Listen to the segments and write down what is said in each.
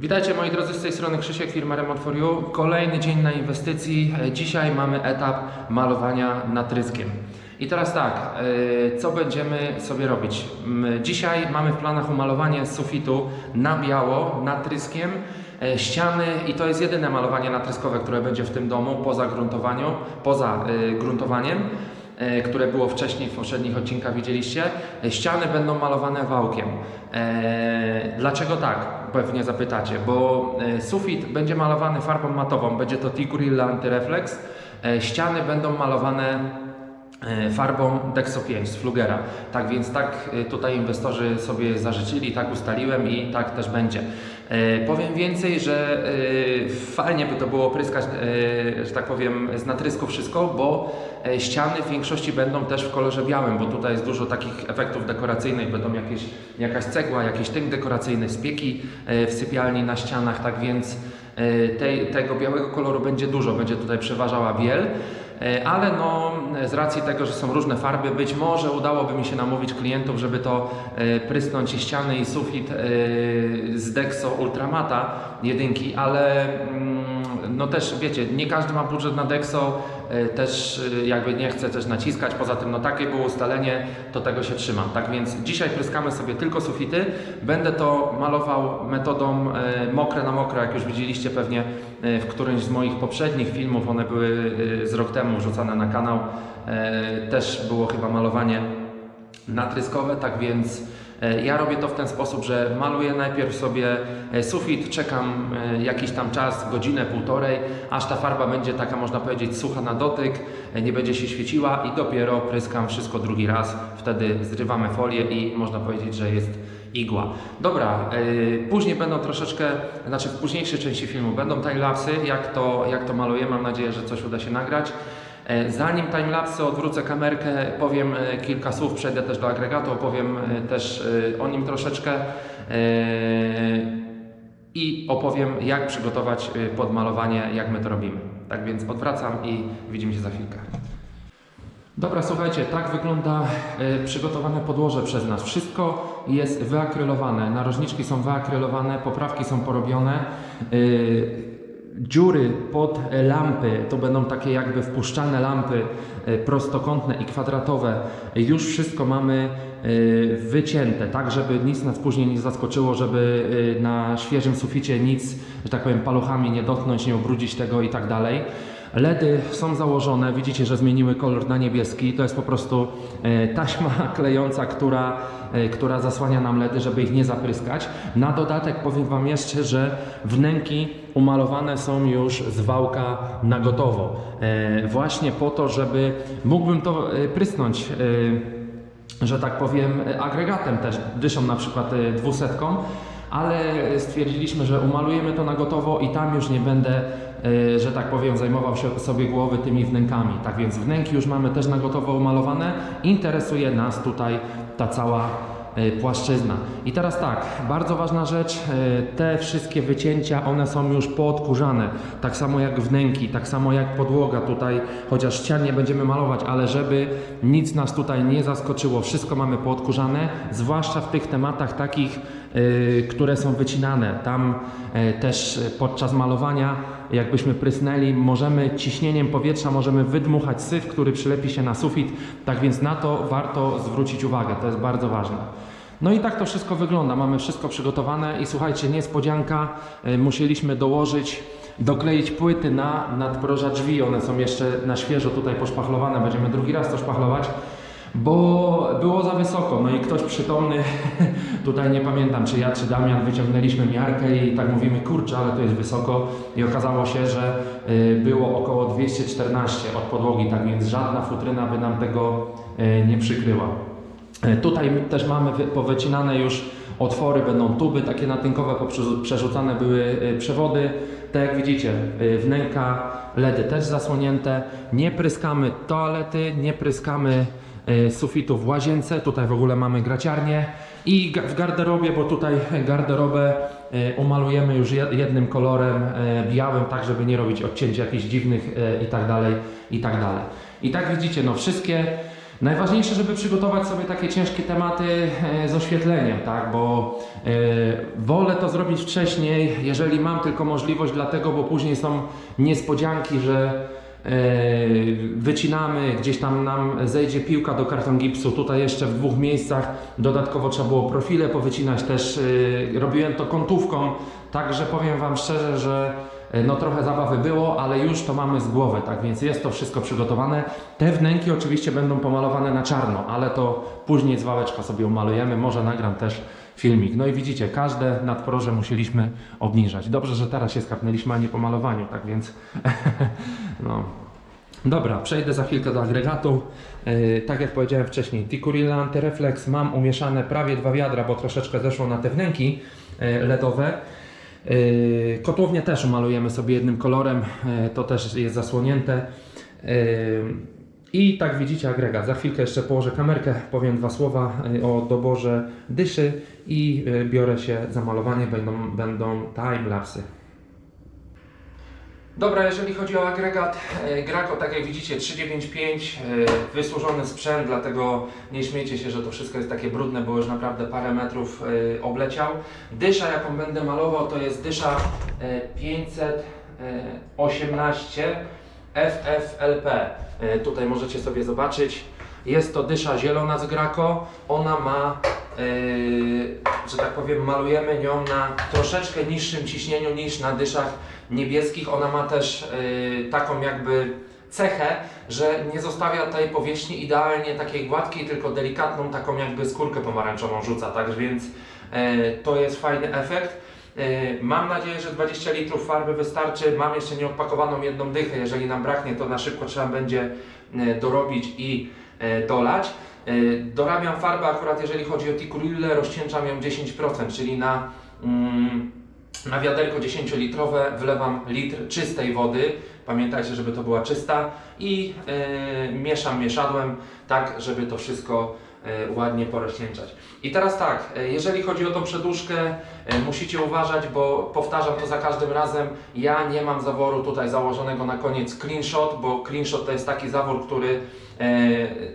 Witajcie moi drodzy, z tej strony Krzysiek, firma Remont for You. Kolejny dzień na inwestycji. E, Dzisiaj mamy etap malowania natryskiem. I teraz tak, e, co będziemy sobie robić? Dzisiaj mamy w planach umalowanie sufitu na biało, natryskiem, e, ściany i to jest jedyne malowanie natryskowe, które będzie w tym domu poza gruntowaniu, poza gruntowaniem które było wcześniej w poprzednich odcinkach widzieliście. E, Ściany będą malowane wałkiem. E, dlaczego tak? Pewnie zapytacie, bo e, sufit będzie malowany farbą matową, będzie to Tigurilla Antyreflex. E, ściany będą malowane e, farbą Dexo 5 z Flugera. Tak więc tak e, tutaj inwestorzy sobie zażyczyli, tak ustaliłem i tak też będzie. E, Powiem więcej, że e, fajnie by to było pryskać, e, że tak powiem, z natrysku wszystko, bo ściany w większości będą też w kolorze białym, bo tutaj jest dużo takich efektów dekoracyjnych, będą jakieś, jakaś cegła, jakiś tynk dekoracyjny, spieki w sypialni na ścianach, tak więc tej, tego białego koloru będzie dużo, będzie tutaj przeważała biel. E, Ale no, z racji tego, że są różne farby, być może udałoby mi się namówić klientów, żeby to e, prysnąć i ściany i sufit e, z Dexo Ultramata jedynki, ale mm, no też wiecie, nie każdy ma budżet na Dexo, też e, jakby nie chcę też naciskać, poza tym no takie było ustalenie, to tego się trzymam. Tak więc dzisiaj pryskamy sobie tylko sufity, będę to malował metodą e, mokre na mokre, jak już widzieliście pewnie e, w którymś z moich poprzednich filmów, one były e, z rok temu wrzucane na kanał, e, też było chyba malowanie natryskowe, tak więc e, ja robię to w ten sposób, że maluję najpierw sobie e, sufit, czekam e, jakiś tam czas, godzinę, półtorej, aż ta farba będzie taka, można powiedzieć, sucha na dotyk, e, nie będzie się świeciła i dopiero pryskam wszystko drugi raz. Wtedy zrywamy folię i można powiedzieć, że jest igła. Dobra, e, później będą troszeczkę, znaczy w późniejszej części filmu będą timelapsy, jak to, jak to maluję. Mam nadzieję, że coś uda się nagrać. E, Zanim timelapsy odwrócę kamerkę, powiem e, kilka słów, przejdę też do agregatu, opowiem e, też o nim troszeczkę i opowiem jak przygotować podmalowanie, jak my to robimy. Tak więc odwracam i widzimy się za chwilkę. Dobra, słuchajcie, tak wygląda przygotowane podłoże przez nas. Wszystko jest wyakrylowane, narożniczki są wyakrylowane, poprawki są porobione. E, dziury pod lampy, to będą takie jakby wpuszczane lampy e, prostokątne i kwadratowe. Już wszystko mamy e, wycięte, tak żeby nic nas później nie zaskoczyło, żeby e, na świeżym suficie nic, że tak powiem, paluchami nie dotknąć, nie ubrudzić tego i tak dalej. LEDy są założone, widzicie, że zmieniły kolor na niebieski. To jest po prostu e, taśma klejąca, która, e, która zasłania nam LEDy, żeby ich nie zapryskać. Na dodatek powiem Wam jeszcze, że wnęki umalowane są już z wałka na gotowo. E, właśnie po to, żeby mógłbym to prysnąć. Że tak powiem, agregatem też, dyszą na przykład dwusetką, ale stwierdziliśmy, że umalujemy to na gotowo i tam już nie będę, e, że tak powiem, zajmował się sobie głowy tymi wnękami. Tak więc wnęki już mamy też na gotowo umalowane. Interesuje nas tutaj ta cała płaszczyzna. I teraz tak, bardzo ważna rzecz, e, te wszystkie wycięcia, one są już poodkurzane, tak samo jak wnęki, tak samo jak podłoga tutaj, chociaż ścian nie będziemy malować, ale żeby nic nas tutaj nie zaskoczyło, wszystko mamy poodkurzane, zwłaszcza w tych tematach takich, e, które są wycinane. Tam e, też podczas malowania, jakbyśmy prysnęli, możemy ciśnieniem powietrza, możemy wydmuchać syf, który przylepi się na sufit, tak więc na to warto zwrócić uwagę, to jest bardzo ważne. No i tak to wszystko wygląda. Mamy wszystko przygotowane i słuchajcie, niespodzianka, y, musieliśmy dołożyć, dokleić płyty na nadproża drzwi. One są jeszcze na świeżo tutaj poszpachlowane. Będziemy drugi raz to szpachlować, bo było za wysoko. No i ktoś przytomny, tutaj nie pamiętam czy ja, czy Damian, wyciągnęliśmy miarkę i tak mówimy, kurczę, ale to jest wysoko. I okazało się, że y, było około 214 od podłogi, tak więc żadna futryna by nam tego y, nie przykryła. E, Tutaj też mamy wy- powycinane już otwory, będą tuby takie natynkowe, przerzucane były e, przewody. Tak jak widzicie, e, wnęka, LEDy też zasłonięte. Nie pryskamy toalety, nie pryskamy sufitu w łazience. Tutaj w ogóle mamy graciarnię. I w garderobie, bo tutaj garderobę umalujemy już je- jednym kolorem białym, tak żeby nie robić odcięć jakichś dziwnych i tak dalej, i tak dalej. I tak widzicie, no wszystkie Najważniejsze, żeby przygotować sobie takie ciężkie tematy e, z oświetleniem, tak, bo e, wolę to zrobić wcześniej, jeżeli mam tylko możliwość, dlatego, bo później są niespodzianki, że e, wycinamy, gdzieś tam nam zejdzie piłka do karton gipsu, tutaj jeszcze w dwóch miejscach, dodatkowo trzeba było profile powycinać też, robiłem to kątówką, także powiem Wam szczerze, że no trochę zabawy było, ale już to mamy z głowy, tak więc jest to wszystko przygotowane. Te wnęki oczywiście będą pomalowane na czarno, ale to później z wałeczka sobie umalujemy, może nagram też filmik. No i widzicie, każde nadporoże musieliśmy obniżać. Dobrze, że teraz się skapnęliśmy, a nie po malowaniu, tak więc no. Dobra, przejdę za chwilkę do agregatu. Yy, tak jak powiedziałem wcześniej, Tikurilla Antireflex mam umieszane prawie dwa wiadra, bo troszeczkę zeszło na te wnęki yy, LEDowe. Yy, Kotłownię też umalujemy sobie jednym kolorem, yy, to też jest zasłonięte. Yy, I tak widzicie agregat. Za chwilkę jeszcze położę kamerkę, powiem dwa słowa o doborze dyszy i biorę się za malowanie, będą, będą timelapsy. Dobra, jeżeli chodzi o agregat e, Graco, tak jak widzicie 395, e, wysłużony sprzęt, dlatego nie śmiejcie się, że to wszystko jest takie brudne, bo już naprawdę parę metrów e, obleciał. Dysza, jaką będę malował, to jest dysza e, 518 FFLP. Tutaj możecie sobie zobaczyć. Jest to dysza zielona z Graco. Ona ma, że tak powiem, malujemy nią na troszeczkę niższym ciśnieniu niż na dyszach niebieskich. Ona ma też e, taką jakby cechę, że nie zostawia tej powierzchni idealnie takiej gładkiej, tylko delikatną taką jakby skórkę pomarańczową rzuca. Tak więc e, to jest fajny efekt. Mam nadzieję, że 20 litrów farby wystarczy. Mam jeszcze nieodpakowaną jedną dychę. Jeżeli nam braknie, to na szybko trzeba będzie dorobić i dolać. E, Dorabiam farbę akurat jeżeli chodzi o Tikurillę, rozcieńczam ją 10%, czyli na, mm, na wiaderko 10-litrowe wlewam litr czystej wody. Pamiętajcie, żeby to była czysta i e, mieszam mieszadłem tak, żeby to wszystko e, ładnie porozcieńczać. I teraz tak, e, jeżeli chodzi o tą przedłużkę, e, musicie uważać, bo powtarzam to za każdym razem, ja nie mam zaworu tutaj założonego na koniec clean shot, bo clean shot to jest taki zawór, który e,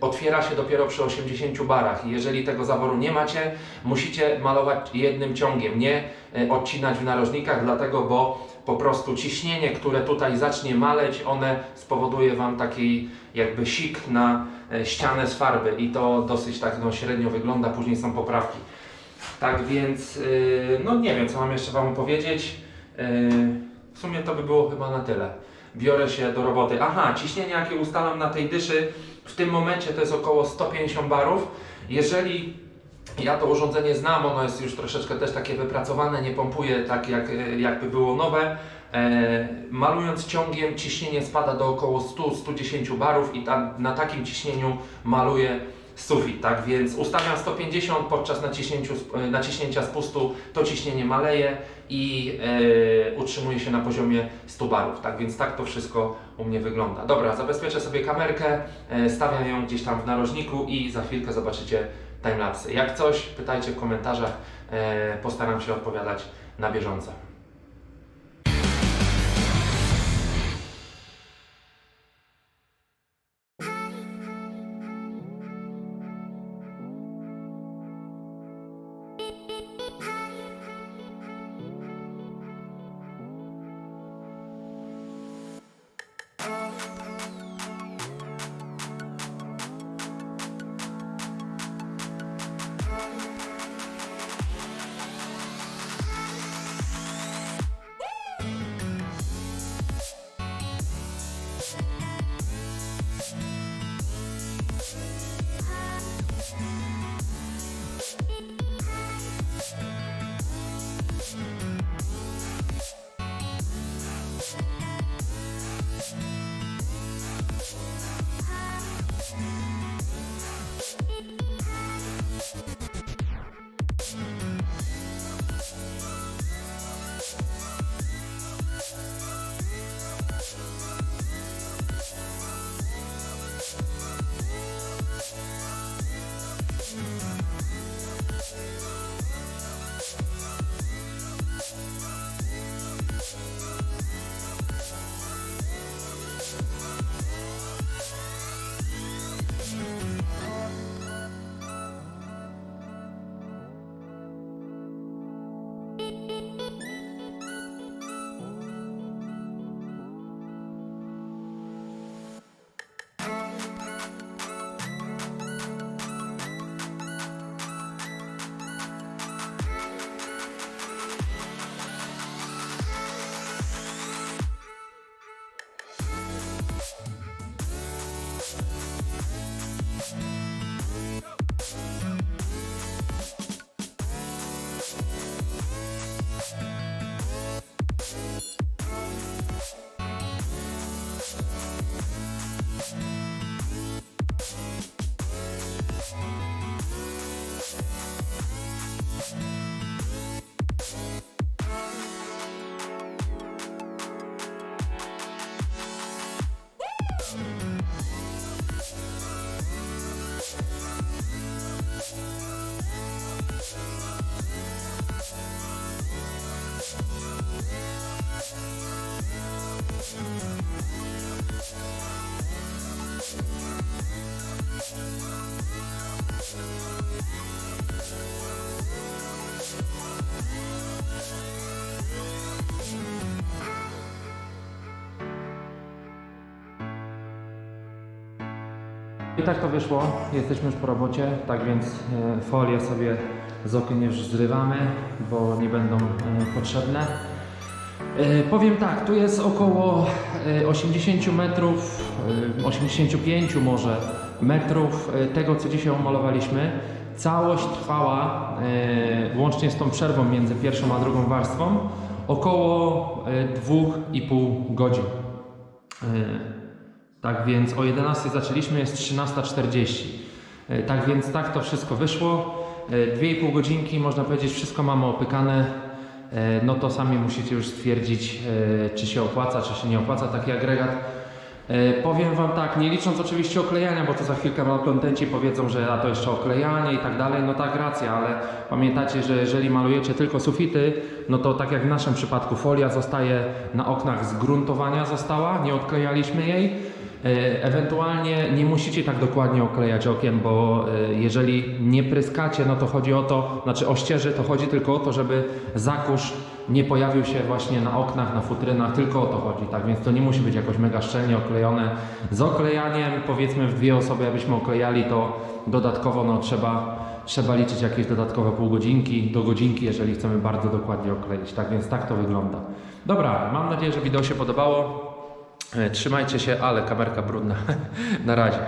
otwiera się dopiero przy 80 barach. Jeżeli tego zaworu nie macie, musicie malować jednym ciągiem, nie e, odcinać w narożnikach, dlatego, bo po prostu ciśnienie, które tutaj zacznie maleć, one spowoduje Wam taki jakby sik na e, ścianę z farby i to dosyć tak no, średnio wygląda, później są poprawki. Tak więc, yy, no nie wiem co mam jeszcze Wam powiedzieć. Yy, w sumie to by było chyba na tyle. Biorę się do roboty. Aha, ciśnienie jakie ustalam na tej dyszy w tym momencie to jest około 150 barów. Jeżeli ja to urządzenie znam, ono jest już troszeczkę też takie wypracowane, nie pompuje tak jak, e, jakby było nowe. E, malując ciągiem ciśnienie spada do około 100-110 barów i na takim ciśnieniu maluję sufit, tak więc ustawiam 150 podczas e, naciśnięcia spustu to ciśnienie maleje i e, utrzymuje się na poziomie 100 barów, tak więc tak to wszystko u mnie wygląda. Dobra, zabezpieczę sobie kamerkę, e, stawiam ją gdzieś tam w narożniku i za chwilkę zobaczycie timelapsy. Jak coś, pytajcie w komentarzach, e, postaram się odpowiadać na bieżąco. I tak to wyszło, jesteśmy już po robocie, tak więc e, folię sobie z okien już zrywamy, bo nie będą e, potrzebne. E, Powiem tak, tu jest około e, 80 metrów, e, 85 może metrów tego, co dzisiaj omalowaliśmy. Całość trwała, łącznie z tą przerwą między pierwszą a drugą warstwą, około e, 2,5 godzin. E, Tak więc o 11 zaczęliśmy, jest 13.40. E, Tak więc tak to wszystko wyszło. E, 2,5 godzinki, można powiedzieć, wszystko mamy opykane. E, No to sami musicie już stwierdzić, e, czy się opłaca, czy się nie opłaca taki agregat. E, Powiem Wam tak, nie licząc oczywiście oklejania, bo to za chwilkę Wam kontenci powiedzą, że a to jeszcze oklejanie i tak dalej, no tak racja, ale pamiętajcie, że jeżeli malujecie tylko sufity, no to tak jak w naszym przypadku folia zostaje na oknach z gruntowania została, nie odklejaliśmy jej. E, Ewentualnie nie musicie tak dokładnie oklejać okien, bo e, jeżeli nie pryskacie, no to chodzi o to, znaczy ościeży, to chodzi tylko o to, żeby zakurz nie pojawił się właśnie na oknach, na futrynach, tylko o to chodzi, tak więc to nie musi być jakoś mega szczelnie oklejone. Z oklejaniem, powiedzmy w dwie osoby, abyśmy oklejali, to dodatkowo no, trzeba, trzeba liczyć jakieś dodatkowe pół godzinki do godzinki, jeżeli chcemy bardzo dokładnie okleić, tak więc tak to wygląda. Dobra, mam nadzieję, że wideo się podobało. E, Trzymajcie się, ale kamerka brudna. Na razie.